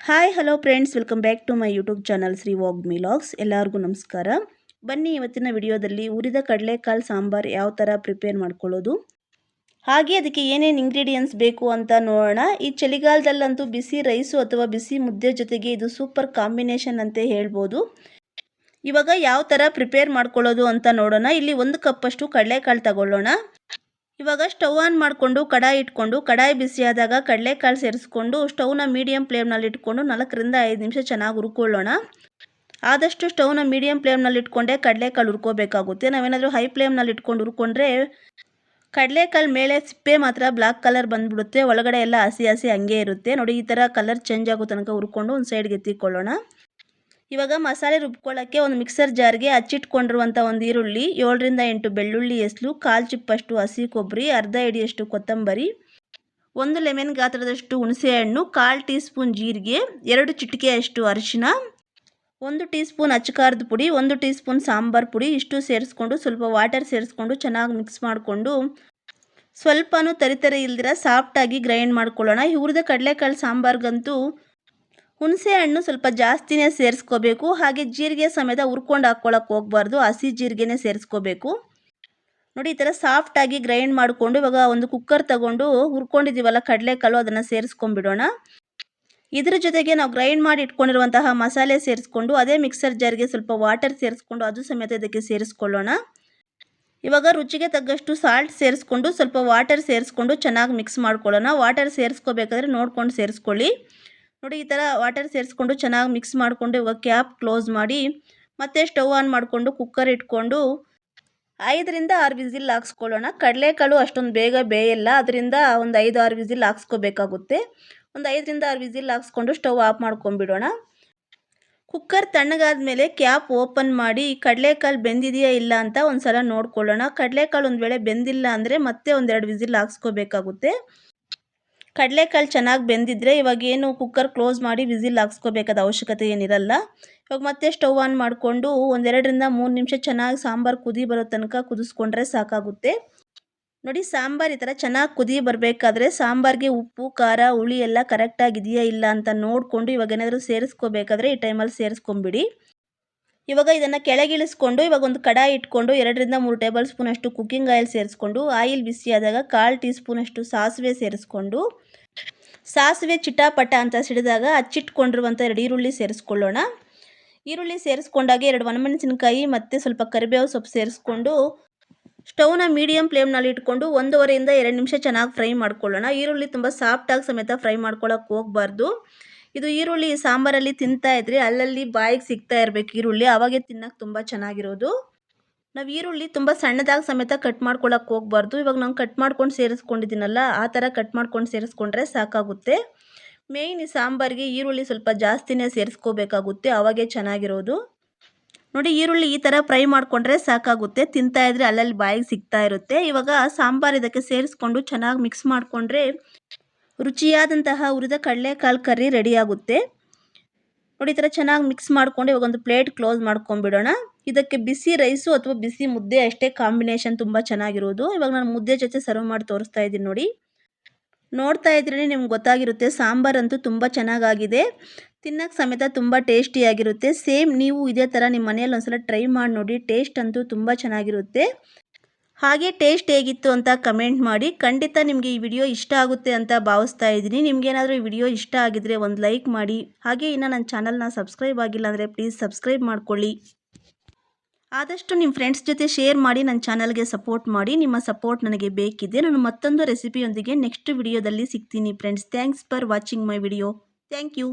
Hi hello friends welcome back to my YouTube channel Shri ವಾಗ್ ಮಿಲಾಗ್ಸ್ ಎಲ್ಲರಿಗೂ ನಮಸ್ಕಾರ. ಬನ್ನಿ ಇವತ್ತಿನ ವಿಡಿಯೋದಲ್ಲಿ ಉರಿದ ಕಡಲೆಕಾಳು ಸಾಂಬಾರು ಯಾವ ಥರ ಪ್ರಿಪೇರ್ ಮಾಡ್ಕೊಳ್ಳೋದು? ಹಾಗೆ ಅದಕ್ಕೆ ಏನೇನು ಇಂಗ್ರೀಡಿಯೆಂಟ್ಸ್ ಬೇಕು ಅಂತ ನೋಡೋಣ. ಈ ಚಳಿಗಾಲದಲ್ಲಂತೂ ಬಿಸಿ ರೈಸು ಅಥವಾ ಬಿಸಿ ಮುದ್ದೆ ಜೊತೆಗೆ ಇದು ಸೂಪರ್ ಕಾಂಬಿನೇಷನ್ ಅಂತ ಹೇಳ್ಬೋದು. ಇವಾಗ ಯಾವ ಥರ ಪ್ರಿಪೇರ್ ಮಾಡ್ಕೊಳ್ಳೋದು ಅಂತ ನೋಡೋಣ. ಇಲ್ಲಿ ಒಂದು ಕಪ್ಪಷ್ಟು ಕಡಲೆಕಾಳು ತಗೊಳ್ಳೋಣ. ಇವಾಗ ಸ್ಟವ್ ಆನ್ ಮಾಡಿಕೊಂಡು, ಕಡಾಯಿ ಇಟ್ಕೊಂಡು, ಕಡಾಯಿ ಬಿಸಿಯಾದಾಗ ಕಡಲೆಕಾಳು ಸೇರಿಸ್ಕೊಂಡು, ಸ್ಟವ್ನ ಮೀಡಿಯಮ್ ಫ್ಲೇಮ್ನಲ್ಲಿ ಇಟ್ಕೊಂಡು ನಾಲ್ಕರಿಂದ ಐದು ನಿಮಿಷ ಚೆನ್ನಾಗಿ ಹುರ್ಕೊಳ್ಳೋಣ. ಆದಷ್ಟು ಸ್ಟವ್ನ ಮೀಡಿಯಮ್ ಫ್ಲೇಮ್ನಲ್ಲಿ ಇಟ್ಕೊಂಡೆ ಕಡಲೆಕಾಳು ಹುರ್ಕೋಬೇಕಾಗುತ್ತೆ. ನಾವೇನಾದರೂ ಹೈ ಫ್ಲೇಮ್ನಲ್ಲಿ ಇಟ್ಕೊಂಡು ಹುರ್ಕೊಂಡ್ರೆ ಕಡಲೆಕಾಳು ಮೇಲೆ ಸಿಪ್ಪೆ ಮಾತ್ರ ಬ್ಲಾಕ್ ಕಲರ್ ಬಂದುಬಿಡುತ್ತೆ. ಒಳಗಡೆ ಎಲ್ಲ ಹಸಿ ಹಸಿ ಹಂಗೆ ಇರುತ್ತೆ. ನೋಡಿ, ಈ ಥರ ಕಲರ್ ಚೇಂಜ್ ಆಗೋ ತನಕ ಹುರ್ಕೊಂಡು ಒಂದು ಸೈಡ್ಗೆ ಎತ್ತಿಕೊಳ್ಳೋಣ. ಇವಾಗ ಮಸಾಲೆ ರುಬ್ಕೊಳ್ಳೋಕ್ಕೆ ಒಂದು ಮಿಕ್ಸರ್ ಜಾರ್ಗೆ ಹಚ್ಚಿಟ್ಕೊಂಡಿರುವಂಥ ಒಂದು ಈರುಳ್ಳಿ, ಏಳರಿಂದ ಎಂಟು ಬೆಳ್ಳುಳ್ಳಿ ಎಸ್ಲು ಕಾಲು ಚಿಪ್ಪಷ್ಟು ಹಸಿ ಕೊಬ್ಬರಿ, ಅರ್ಧ ಹಿಡಿಯಷ್ಟು ಕೊತ್ತಂಬರಿ, ಒಂದು ಲೆಮನ್ ಗಾತ್ರದಷ್ಟು ಹುಣಸೆಹಣ್ಣು, ಕಾಲು ಟೀ ಸ್ಪೂನ್ ಜೀರಿಗೆ, ಎರಡು ಚಿಟಿಕೆಯಷ್ಟು ಅರಿಶಿನ ಒಂದು ಟೀ ಸ್ಪೂನ್ ಅಚ್ಚಕಾರದ ಪುಡಿ, ಒಂದು ಟೀ ಸ್ಪೂನ್ ಸಾಂಬಾರು ಪುಡಿ, ಇಷ್ಟು ಸೇರಿಸ್ಕೊಂಡು ಸ್ವಲ್ಪ ವಾಟರ್ ಸೇರಿಸ್ಕೊಂಡು ಚೆನ್ನಾಗಿ ಮಿಕ್ಸ್ ಮಾಡಿಕೊಂಡು ಸ್ವಲ್ಪನೂ ತರಿತರಿ ಇಲ್ದಿರ ಸಾಫ್ಟಾಗಿ ಗ್ರೈಂಡ್ ಮಾಡ್ಕೊಳ್ಳೋಣ. ಹುರಿದ ಕಡಲೆಕಾಳು ಸಾಂಬಾರ್ಗಂತೂ ಹುಣಸೆ ಹಣ್ಣು ಸ್ವಲ್ಪ ಜಾಸ್ತಿನೇ ಸೇರಿಸ್ಕೋಬೇಕು. ಹಾಗೆ ಜೀರಿಗೆ ಸಮೇತ ಹುರ್ಕೊಂಡು ಹಾಕ್ಕೊಳಕ್ಕೆ ಹೋಗ್ಬಾರ್ದು. ಹಸಿ ಜೀರಿಗೆನೇ ಸೇರಿಸ್ಕೋಬೇಕು. ನೋಡಿ, ಈ ಥರ ಸಾಫ್ಟಾಗಿ ಗ್ರೈಂಡ್ ಮಾಡಿಕೊಂಡು ಇವಾಗ ಒಂದು ಕುಕ್ಕರ್ ತಗೊಂಡು ಹುರ್ಕೊಂಡಿದ್ದೀವಲ್ಲ ಕಡಲೆಕಾಳು, ಅದನ್ನು ಸೇರಿಸ್ಕೊಂಡ್ಬಿಡೋಣ. ಇದ್ರ ಜೊತೆಗೆ ನಾವು ಗ್ರೈಂಡ್ ಮಾಡಿ ಇಟ್ಕೊಂಡಿರುವಂತಹ ಮಸಾಲೆ ಸೇರಿಸ್ಕೊಂಡು, ಅದೇ ಮಿಕ್ಸರ್ ಜಾರ್ಗೆ ಸ್ವಲ್ಪ ವಾಟರ್ ಸೇರಿಸ್ಕೊಂಡು ಅದು ಸಮೇತ ಇದಕ್ಕೆ ಸೇರಿಸ್ಕೊಳ್ಳೋಣ. ಇವಾಗ ರುಚಿಗೆ ತಗ್ಗಷ್ಟು ಸಾಲ್ಟ್ ಸೇರಿಸ್ಕೊಂಡು ಸ್ವಲ್ಪ ವಾಟರ್ ಸೇರಿಸ್ಕೊಂಡು ಚೆನ್ನಾಗಿ ಮಿಕ್ಸ್ ಮಾಡ್ಕೊಳ್ಳೋಣ. ವಾಟರ್ ಸೇರಿಸ್ಕೋಬೇಕಾದ್ರೆ ನೋಡ್ಕೊಂಡು ಸೇರಿಸ್ಕೊಳ್ಳಿ. ನೋಡಿ, ಈ ಥರ ವಾಟರ್ ಸೇರಿಸ್ಕೊಂಡು ಚೆನ್ನಾಗಿ ಮಿಕ್ಸ್ ಮಾಡಿಕೊಂಡು ಇವಾಗ ಕ್ಯಾಪ್ ಕ್ಲೋಸ್ ಮಾಡಿ, ಮತ್ತೆ ಸ್ಟವ್ ಆನ್ ಮಾಡಿಕೊಂಡು ಕುಕ್ಕರ್ ಇಟ್ಕೊಂಡು ಐದರಿಂದ ಆರು ವಿಸಿಲ್ ಹಾಕ್ಸ್ಕೊಳ್ಳೋಣ. ಕಡಲೆಕಾಳು ಅಷ್ಟೊಂದು ಬೇಗ ಬೇಯಲ್ಲ, ಅದರಿಂದ ಒಂದು ಐದು ಆರು ವಿಸಿಲ್ ಹಾಕ್ಸ್ಕೋಬೇಕಾಗುತ್ತೆ. ಒಂದು ಐದರಿಂದ ಆರು ವಿಸಿಲ್ ಹಾಕ್ಸ್ಕೊಂಡು ಸ್ಟವ್ ಆಫ್ ಮಾಡ್ಕೊಂಬಿಡೋಣ ಕುಕ್ಕರ್ ತಣ್ಣಗಾದ ಮೇಲೆ ಕ್ಯಾಪ್ ಓಪನ್ ಮಾಡಿ, ಕಡಲೆಕಾಳು ಬೆಂದಿದೆಯಾ ಇಲ್ಲ ಅಂತ ಒಂದು ಸಲ ನೋಡ್ಕೊಳ್ಳೋಣ. ಕಡಲೆಕಾಳು ಒಂದು ವೇಳೆ ಬೆಂದಿಲ್ಲ ಅಂದರೆ ಮತ್ತೆ ಒಂದೆರಡು ವಿಸಿಲ್ ಹಾಕ್ಸ್ಕೋಬೇಕಾಗುತ್ತೆ. ಕಡಲೆಕಾಳು ಚೆನ್ನಾಗಿ ಬೆಂದಿದ್ರೆ ಇವಾಗ ಏನು ಕುಕ್ಕರ್ ಕ್ಲೋಸ್ ಮಾಡಿ ವಿಸಿಲ್ ಹಾಕ್ಸ್ಕೋಬೇಕಾದ ಅವಶ್ಯಕತೆ ಏನಿರಲ್ಲ. ಇವಾಗ ಮತ್ತೆ ಸ್ಟವ್ ಆನ್ ಮಾಡಿಕೊಂಡು ಒಂದೆರಡರಿಂದ ಮೂರು ನಿಮಿಷ ಚೆನ್ನಾಗಿ ಸಾಂಬಾರು ಕುದಿ ಬರೋ ತನಕ ಕುದಿಸ್ಕೊಂಡ್ರೆ ಸಾಕಾಗುತ್ತೆ. ನೋಡಿ ಸಾಂಬಾರು ಈ ಥರ ಚೆನ್ನಾಗಿ ಕುದಿ ಬರಬೇಕಾದ್ರೆ ಸಾಂಬಾರಿಗೆ ಉಪ್ಪು, ಖಾರ, ಹುಳಿ ಎಲ್ಲ ಕರೆಕ್ಟಾಗಿದೆಯಾ ಇಲ್ಲ ಅಂತ ನೋಡಿಕೊಂಡು ಇವಾಗ ಏನಾದರೂ ಸೇರಿಸ್ಕೋಬೇಕಾದ್ರೆ ಈ ಟೈಮಲ್ಲಿ ಸೇರಿಸ್ಕೊಂಬಿಡಿ ಇವಾಗ ಇದನ್ನು ಕೆಳಗಿಳಿಸ್ಕೊಂಡು, ಇವಾಗ ಒಂದು ಕಡಾಯಿ ಇಟ್ಕೊಂಡು ಎರಡರಿಂದ ಮೂರು ಟೇಬಲ್ ಸ್ಪೂನಷ್ಟು ಕುಕ್ಕಿಂಗ್ ಆಯಿಲ್ ಸೇರಿಸ್ಕೊಂಡು, ಆಯಿಲ್ ಬಿಸಿ ಆದಾಗ ಕಾಲು ಟೀ ಸ್ಪೂನಷ್ಟು ಸಾಸಿವೆ ಸೇರಿಸ್ಕೊಂಡು, ಸಾಸಿವೆ ಚಿಟಾಪಟ ಅಂತ ಸಿಡಿದಾಗ ಅಚ್ಚಿಟ್ಕೊಂಡಿರುವಂಥ ಎರಡು ಈರುಳ್ಳಿ ಸೇರಿಸ್ಕೊಳ್ಳೋಣ. ಈರುಳ್ಳಿ ಸೇರಿಸ್ಕೊಂಡಾಗ ಎರಡು ಒಣಮೆಣಸಿನಕಾಯಿ ಮತ್ತು ಸ್ವಲ್ಪ ಕರಿಬೇವು ಸೊಪ್ಪು ಸೇರಿಸ್ಕೊಂಡು, ಸ್ಟೌವ್ನ ಮೀಡಿಯಮ್ ಫ್ಲೇಮ್ನಲ್ಲಿ ಇಟ್ಕೊಂಡು ಒಂದೂವರೆಯಿಂದ ಎರಡು ನಿಮಿಷ ಚೆನ್ನಾಗಿ ಫ್ರೈ ಮಾಡ್ಕೊಳ್ಳೋಣ. ಈರುಳ್ಳಿ ತುಂಬ ಸಾಫ್ಟಾಗಿ ಸಮೇತ ಫ್ರೈ ಮಾಡ್ಕೊಳ್ಳೋಕೆ ಹೋಗಬಾರ್ದು. ಇದು ಈರುಳ್ಳಿ ಸಾಂಬಾರಲ್ಲಿ ತಿಂತಾ ಇದ್ರೆ ಅಲ್ಲಲ್ಲಿ ಬಾಯಿಗೆ ಸಿಗ್ತಾ ಇರಬೇಕು ಈರುಳ್ಳಿ. ಅವಾಗೆ ತಿನ್ನೋಕೆ ತುಂಬ ಚೆನ್ನಾಗಿರೋದು. ನಾವು ಈರುಳ್ಳಿ ತುಂಬ ಸಣ್ಣದಾಗಿ ಸಮೇತ ಕಟ್ ಮಾಡ್ಕೊಳ್ಳೋಕೆ ಹೋಗ್ಬಾರ್ದು. ಇವಾಗ ನಾನು ಕಟ್ ಮಾಡ್ಕೊಂಡು ಸೇರಿಸ್ಕೊಂಡಿದ್ದೀನಲ್ಲ, ಆ ಥರ ಕಟ್ ಮಾಡ್ಕೊಂಡು ಸೇರಿಸ್ಕೊಂಡ್ರೆ ಸಾಕಾಗುತ್ತೆ. ಮೇಯ್ನ್ ಈ ಸಾಂಬಾರಿಗೆ ಈರುಳ್ಳಿ ಸ್ವಲ್ಪ ಜಾಸ್ತಿನೇ ಸೇರಿಸ್ಕೋಬೇಕಾಗುತ್ತೆ. ಅವಾಗೆ ಚೆನ್ನಾಗಿರೋದು. ನೋಡಿ, ಈರುಳ್ಳಿ ಈ ಥರ ಫ್ರೈ ಮಾಡಿಕೊಂಡ್ರೆ ಸಾಕಾಗುತ್ತೆ. ತಿಂತಾ ಇದ್ರೆ ಅಲ್ಲಲ್ಲಿ ಬಾಯಿಗೆ ಸಿಗ್ತಾ ಇರುತ್ತೆ. ಇವಾಗ ಸಾಂಬಾರು ಇದಕ್ಕೆ ಸೇರಿಸ್ಕೊಂಡು ಚೆನ್ನಾಗಿ ಮಿಕ್ಸ್ ಮಾಡಿಕೊಂಡ್ರೆ ರುಚಿಯಾದಂತಹ ಹುರಿದ ಕಡಲೆಕಾಳು ಕರ್ರಿ ರೆಡಿಯಾಗುತ್ತೆ ನೋಡಿ ಈ ಥರ ಚೆನ್ನಾಗಿ ಮಿಕ್ಸ್ ಮಾಡ್ಕೊಂಡು ಇವಾಗ ಒಂದು ಪ್ಲೇಟ್ ಕ್ಲೋಸ್ ಮಾಡ್ಕೊಂಬಿಡೋಣ ಇದಕ್ಕೆ ಬಿಸಿ ರೈಸು ಅಥವಾ ಬಿಸಿ ಮುದ್ದೆ ಅಷ್ಟೇ ಕಾಂಬಿನೇಷನ್ ತುಂಬ ಚೆನ್ನಾಗಿರೋದು. ಇವಾಗ ನಾನು ಮುದ್ದೆ ಜೊತೆ ಸರ್ವ್ ಮಾಡಿ ತೋರಿಸ್ತಾ ಇದ್ದೀನಿ ನೋಡಿ. ನೋಡ್ತಾ ಇದ್ರೇ ನಿಮ್ಗೆ ಗೊತ್ತಾಗಿರುತ್ತೆ ಸಾಂಬಾರಂತೂ ತುಂಬ ಚೆನ್ನಾಗಾಗಿದೆ. ತಿನ್ನೋಕ್ಕೆ ಸಮೇತ ತುಂಬ ಟೇಸ್ಟಿಯಾಗಿರುತ್ತೆ ಸೇಮ್ ನೀವು ಇದೇ ಥರ ನಿಮ್ಮ ಮನೆಯಲ್ಲಿ ಒಂದ್ಸಲ ಟ್ರೈ ಮಾಡಿ ನೋಡಿ ಟೇಸ್ಟ್ ಅಂತೂ ತುಂಬ ಚೆನ್ನಾಗಿರುತ್ತೆ. ಹಾಗೆ ಟೇಸ್ಟ್ ಹೇಗಿತ್ತು ಅಂತ ಕಮೆಂಟ್ ಮಾಡಿ. ಖಂಡಿತ ನಿಮಗೆ ಈ ವಿಡಿಯೋ ಇಷ್ಟ ಆಗುತ್ತೆ ಅಂತ ಭಾವಿಸ್ತಾ ಇದ್ದೀನಿ. ನಿಮಗೇನಾದರೂ ಈ ವಿಡಿಯೋ ಇಷ್ಟ ಆಗಿದ್ರೆ ಒಂದು ಲೈಕ್ ಮಾಡಿ. ಹಾಗೆ ಇನ್ನು ನನ್ನ ಚಾನಲ್ನ ಸಬ್ಸ್ಕ್ರೈಬ್ ಆಗಿಲ್ಲ ಅಂದರೆ ಪ್ಲೀಸ್ ಸಬ್ಸ್ಕ್ರೈಬ್ ಮಾಡ್ಕೊಳ್ಳಿ. ಆದಷ್ಟು ನಿಮ್ಮ ಫ್ರೆಂಡ್ಸ್ ಜೊತೆ ಶೇರ್ ಮಾಡಿ, ನನ್ನ ಚಾನಲ್ಗೆ ಸಪೋರ್ಟ್ ಮಾಡಿ. ನಿಮ್ಮ ಸಪೋರ್ಟ್ ನನಗೆ ಬೇಕಿದೆ. ನಾನು ಮತ್ತೊಂದು ರೆಸಿಪಿಯೊಂದಿಗೆ ನೆಕ್ಸ್ಟ್ ವಿಡಿಯೋದಲ್ಲಿ ಸಿಗ್ತೀನಿ. Friends, thanks for watching my video. Thank you.